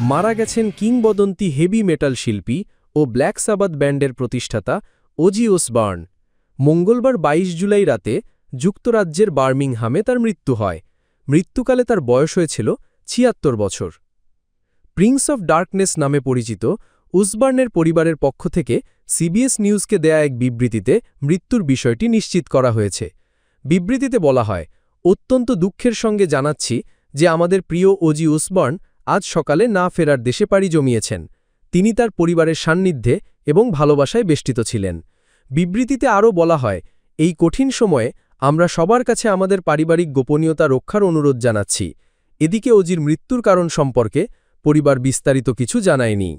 মারা গেছেন কিংবদন্তি হেভি মেটাল শিল্পী ও ব্ল্যাক সাবাত ব্যান্ডের প্রতিষ্ঠাতা ওজি ওসবার্ন। মঙ্গলবার ২২ জুলাই রাতে যুক্তরাজ্যের বার্মিংহামে তার মৃত্যু হয়। মৃত্যুকালে তার বয়স হয়েছিল ছিয়াত্তর বছর। প্রিন্স অফ ডার্কনেস নামে পরিচিত উসবার্নের পরিবারের পক্ষ থেকে সিবিএস নিউজকে দেয়া এক বিবৃতিতে মৃত্যুর বিষয়টি নিশ্চিত করা হয়েছে। বিবৃতিতে বলা হয়, অত্যন্ত দুঃখের সঙ্গে জানাচ্ছি যে আমাদের প্রিয় ওজি উসবার্ন আজ সকালে না ফেরার দেশে পাড়ি জমিয়েছেন। তিনি তার পরিবারের সান্নিধ্যে এবং ভালোবাসায় বেষ্টিত ছিলেন। বিবৃতিতে আরও বলা হয়, এই কঠিন সময়ে আমরা সবার কাছে আমাদের পারিবারিক গোপনীয়তা রক্ষার অনুরোধ জানাচ্ছি। এদিকে অজির মৃত্যুর কারণ সম্পর্কে পরিবার বিস্তারিত কিছু জানায়নি।